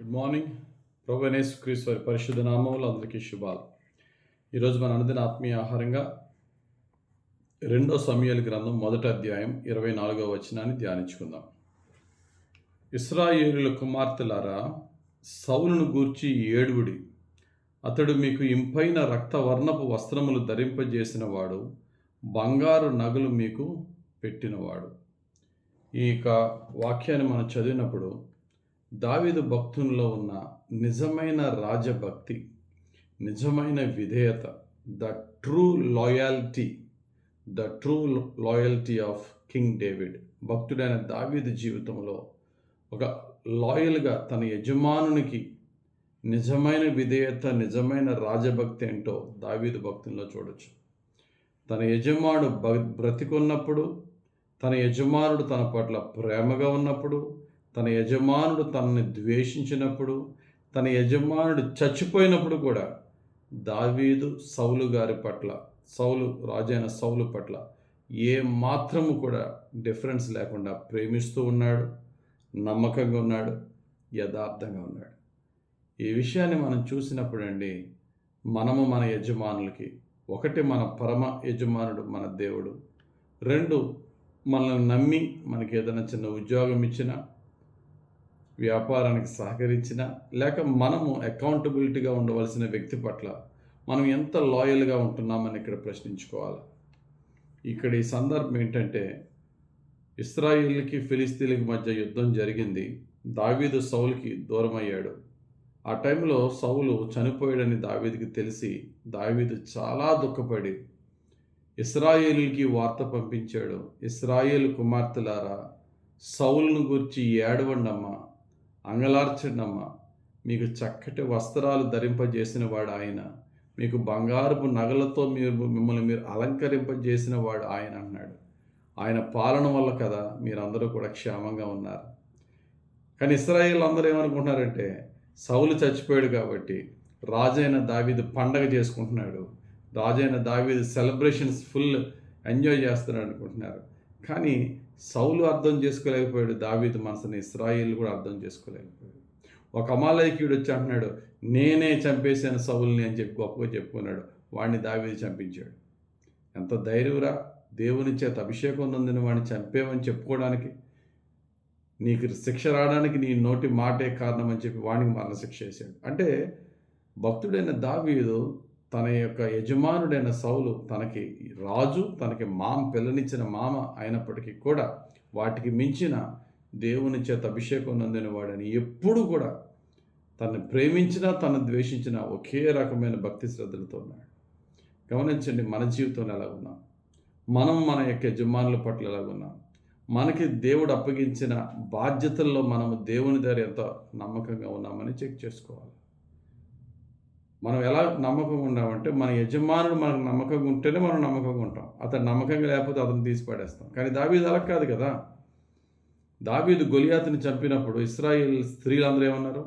Good morning ప్రభనేస్ క్రీస్ వారి పరిశుద్ధ నామములు అందరికీ శుభాలు. ఈరోజు మన అనుదిన ఆత్మీయ ఆహారంగా రెండో సమయాల గ్రంథం మొదటి అధ్యాయం ఇరవై నాలుగో వచనాన్ని ధ్యానించుకుందాం. ఇస్రాయేలుల కుమార్తెలారా సౌలును గూర్చి ఏడుగుడి అతడు మీకు ఇంపైన రక్తవర్ణపు వస్త్రములు ధరింపజేసిన వాడు బంగారు నగలు మీకు పెట్టినవాడు. ఈ యొక్క వాక్యాన్ని మనం చదివినప్పుడు దావీదు భక్తుల్లో ఉన్న నిజమైన రాజభక్తి నిజమైన విధేయత the true loyalty the true loyalty of King David. భక్తుడైన దావీదు జీవితంలో ఒక లాయల్గా తన యజమానునికి నిజమైన విధేయత నిజమైన రాజభక్తి ఏంటో దావీదు భక్తుల్లో చూడొచ్చు. తన యజమానుడు బ బ్రతికున్నప్పుడు తన యజమానుడు తన పట్ల ప్రేమగా ఉన్నప్పుడు తన యజమానుడు తనని ద్వేషించినప్పుడు తన యజమానుడు చచ్చిపోయినప్పుడు కూడా దావీదు సౌలు గారి పట్ల సౌలు రాజైన సౌలు పట్ల ఏ మాత్రము కూడా డిఫరెన్స్ లేకుండా ప్రేమిస్తూ ఉన్నాడు నమ్మకంగా ఉన్నాడు యథార్థంగా ఉన్నాడు. ఈ విషయాన్ని మనం చూసినప్పుడు అండి మనము మన యజమానులకి ఒకటి మన పరమ యజమానుడు మన దేవుడు రెండు మనల్ని నమ్మి మనకి ఏదైనా చిన్న ఉద్యోగం ఇచ్చినా వ్యాపారానికి సహకరించిన లేక మనము అకౌంటబిలిటీగా ఉండవలసిన వ్యక్తి పట్ల మనం ఎంత లాయల్గా ఉంటున్నామని ఇక్కడ ప్రశ్నించుకోవాలి? ఇక్కడ ఈ సందర్భం ఏంటంటే ఇస్రాయిల్కి ఫిలిస్తీన్లకి మధ్య యుద్ధం జరిగింది. దావీదు సౌలుకి దూరం అయ్యాడు ఆ టైంలో సౌలు చనిపోయాడని దావీదుకి తెలిసి దావీదు చాలా దుఃఖపడి ఇస్రాయేలుకి వార్త పంపించాడు. ఇస్రాయేల్ కుమార్తెలారా సౌల్ను గురించి ఏడవండమ్మా. అంగలార్చడమ్మ మీకు చక్కటి వస్త్రాలు ధరింపజేసిన వాడు ఆయన. మీకు బంగారపు నగలతో మీరు మిమ్మల్ని మీరు అలంకరింపజేసిన వాడు ఆయన అన్నాడు. ఆయన పాలన వల్ల కదా మీరందరూ కూడా క్షేమంగా ఉన్నారు. కానీ ఇస్రాయేల్ అందరూ ఏమనుకుంటున్నారంటే సౌలు చచ్చిపోయాడు కాబట్టి రాజైన దావీదు పండగ చేసుకుంటున్నాడు. రాజైన దావీదు సెలబ్రేషన్స్ ఫుల్ ఎంజాయ్ చేస్తున్నాడు అనుకుంటున్నారు. కానీ సౌలు అర్థం చేసుకోలేకపోయాడు దావీదు మనసుని ఇస్రాయిల్ కూడా అర్థం చేసుకోలేకపోయాడు. ఒక అమాలయకీయుడు వచ్చి అంటున్నాడు నేనే చంపేశాను సౌల్ని అని చెప్పి గొప్పగా చెప్పుకున్నాడు. వాడిని దావీదు చంపించాడు. ఎంత ధైర్యరా దేవుని చేత అభిషేకం నొందిన వాడిని చంపేవని చెప్పుకోవడానికి నీకు శిక్ష రావడానికి నీ నోటి మాటే కారణం అని చెప్పి వాడికి మరణశిక్ష వేశాడు. అంటే భక్తుడైన దావీదు తన యొక్క యజమానుడైన సౌలు తనకి రాజు తనకి మామ పిల్లనిచ్చిన మామ అయినప్పటికీ కూడా వాటికి మించిన దేవుని చేత అభిషేకం నందిన వాడని ఎప్పుడు కూడా తను ప్రేమించినా తను ద్వేషించిన ఒకే రకమైన భక్తి శ్రద్ధలతో ఉన్నాడు. గమనించండి మన జీవితంలో ఎలా ఉన్నాం? మనం మన యొక్క యజమానుల పట్ల ఎలా ఉన్నాం? మనకి దేవుడు అప్పగించిన బాధ్యతల్లో మనము దేవుని దగ్గర ఎంత నమ్మకంగా ఉన్నామని చెక్ చేసుకోవాలి. మనం ఎలా నమ్మకంగా ఉన్నామంటే మన యజమానుడు మనకు నమ్మకంగా ఉంటేనే మనం నమ్మకంగా ఉంటాం. అతను నమ్మకంగా లేకపోతే అతను తీసి పడేస్తాం కానీ దావీదు అలా కాదు కదా. దావీదు గొలియాతని చంపినప్పుడు ఇస్రాయిల్ స్త్రీలందరూ ఏమన్నారు?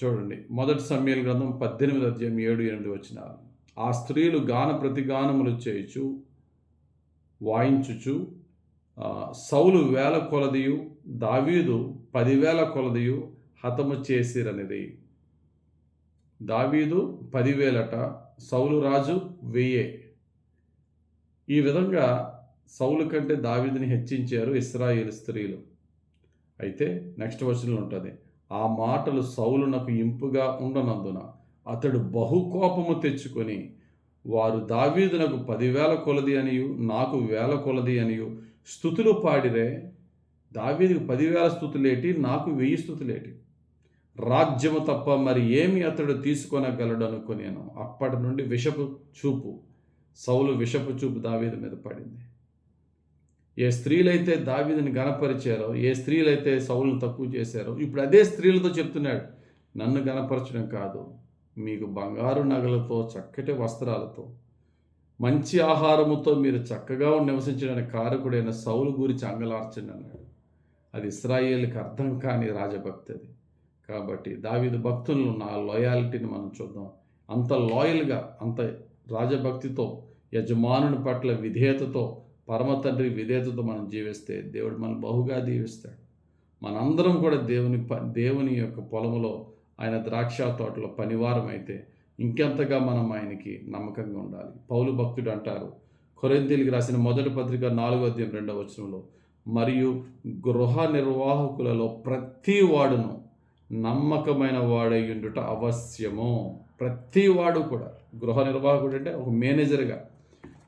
చూడండి మొదటి సమ్మేళ గ్రంథం పద్దెనిమిది అధ్యాయం ఏడు ఎనిమిది వచ్చిన ఆ స్త్రీలు గాన ప్రతిగానములు చేయుచు వాయించుచు సౌలు వేల కొలదియు దావీదు పదివేల కొలదియు హతము చేసిరనిది. దావీదు పదివేలట సౌలురాజు వెయ్యే. ఈ విధంగా సౌలు కంటే దావీదుని హెచ్చించారు ఇస్రాయేల్ స్త్రీలు. అయితే నెక్స్ట్ వర్షన్లో ఉంటుంది ఆ మాటలు సౌలునకు ఇంపుగా ఉండనందున అతడు బహుకోపము తెచ్చుకొని వారు దావీదునకు పదివేల కొలది అనియు నాకు వేల కొలది అనియు స్థుతులు పాడిరే దావీదికి పదివేల స్థుతులేటి నాకు వెయ్యి స్థుతులేటి. రాజ్యము తప్ప మరి ఏమి అతడు తీసుకొనగలడు అనుకునేను. అప్పటి నుండి విషపు చూపు సౌలు విషపు చూపు దావీదు మీద పడింది. ఏ స్త్రీలైతే దావీదుని గనపరిచారో ఏ స్త్రీలైతే సౌలును తక్కువ చేశారో ఇప్పుడు అదే స్త్రీలతో చెప్తున్నాడు నన్ను గనపరచడం కాదు. మీకు బంగారు నగలతో చక్కటి వస్త్రాలతో మంచి ఆహారముతో మీరు చక్కగా నివసించడానికి కారకుడైన సౌలు గురించి అంగలార్చండి అన్నాడు. అది ఇస్రాయేల్కి అర్థం కాని రాజభక్తి అది. కాబట్టి దావీదు భక్తులను నా లాయాలిటీని మనం చూద్దాం. అంత లాయల్గా అంత రాజభక్తితో యజమానుని పట్ల విధేయతతో పరమ తండ్రి విధేయతతో మనం జీవిస్తే దేవుడు మనం బహుగా దీవిస్తాడు. మనందరం కూడా దేవుని ప దేవుని యొక్క పొలములో ఆయన ద్రాక్ష తోటలో పనివారమైతే ఇంకెంతగా మనం ఆయనకి నమ్మకంగా ఉండాలి. పౌలు భక్తుడు అంటారు కొరింతీలికి రాసిన మొదటి పత్రిక నాలుగో అధ్యాయం రెండవ వచనంలో మరియు గృహ నిర్వాహకులలో ప్రతి వాడును నమ్మకమైన వాడై ఉండుట అవశ్యము. ప్రతి వాడు కూడా గృహ నిర్వాహకుడు అంటే ఒక మేనేజర్గా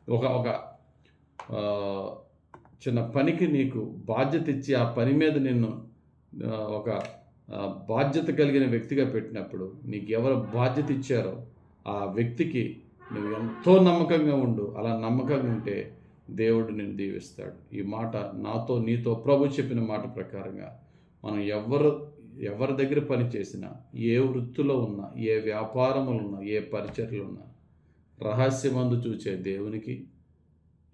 ఒక ఒక చిన్న పనికి నీకు బాధ్యత ఇచ్చి ఆ పని మీద నిన్ను ఒక బాధ్యత కలిగిన వ్యక్తిగా పెట్టినప్పుడు నీకు ఎవరు బాధ్యత ఇచ్చారో ఆ వ్యక్తికి నువ్వు ఎంతో నమ్మకంగా ఉండు. అలా నమ్మకంగా ఉంటే దేవుడు నిన్ను దీవిస్తాడు. ఈ మాట నాతో నీతో ప్రభు చెప్పిన మాట ప్రకారంగా మనం ఎవరు ఎవరి దగ్గర పని చేసినా ఏ వృత్తిలో ఉన్నా ఏ వ్యాపారములు ఉన్నా ఏ పరిచర్లు ఉన్నా రహస్యమందు చూచే దేవునికి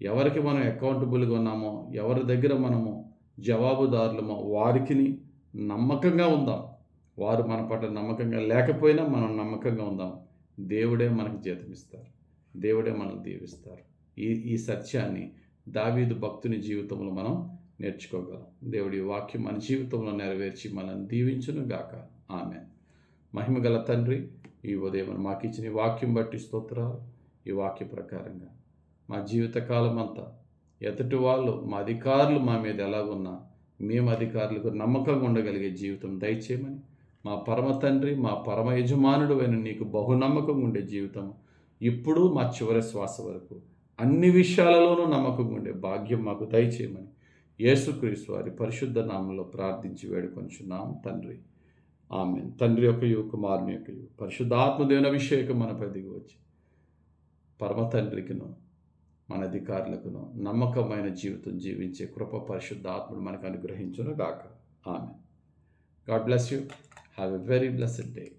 ఎవరికి మనం అకౌంటబుల్గా ఉన్నామో ఎవరి దగ్గర మనము జవాబుదారులమో వారికి నమ్మకంగా ఉందాం. వారు మన పట్ల నమ్మకంగా లేకపోయినా మనం నమ్మకంగా ఉందాం. దేవుడే మనకు జీతమిస్తారు దేవుడే మనం దీవిస్తారు. ఈ ఈ సత్యాన్ని దావీదు భక్తుని జీవితంలో మనం నేర్చుకోగలం. దేవుడి వాక్యం మన జీవితంలో నెరవేర్చి మనల్ని దీవించును గాక ఆమె మహిమగల తండ్రి ఈ ఉదయం మాకు ఇచ్చిన ఈ వాక్యం బట్టి స్తోత్రాలు ఈ వాక్య ప్రకారంగా మా జీవితకాలం అంతా ఎదుటి వాళ్ళు మా అధికారులు మా మీద ఎలాగున్నా మేము అధికారులకు నమ్మకంగా ఉండగలిగే జీవితం దయచేయమని మా పరమ తండ్రి మా పరమ యజమానుడు అయిన నీకు బహునమ్మకంగా ఉండే జీవితం ఇప్పుడు మా చివరి శ్వాస వరకు అన్ని విషయాలలోనూ నమ్మకంగా ఉండే భాగ్యం మాకు దయచేయమని యేసుక్రీస్తు వారి పరిశుద్ధ నామంలో ప్రార్థించి వేడుకొంచున్నాం తండ్రి. ఆమె తండ్రి యొక్క కుమారుని యొక్క పరిశుద్ధాత్మ దేవుని అభిషేకం మనపై దిగి వచ్చి పరమ తండ్రికిను మన అధికారులకును నమ్మకమైన జీవితం జీవించే కృప పరిశుద్ధాత్ముడు మనకు అనుగ్రహించును గాక ఆమె God bless you. Have a very blessed day.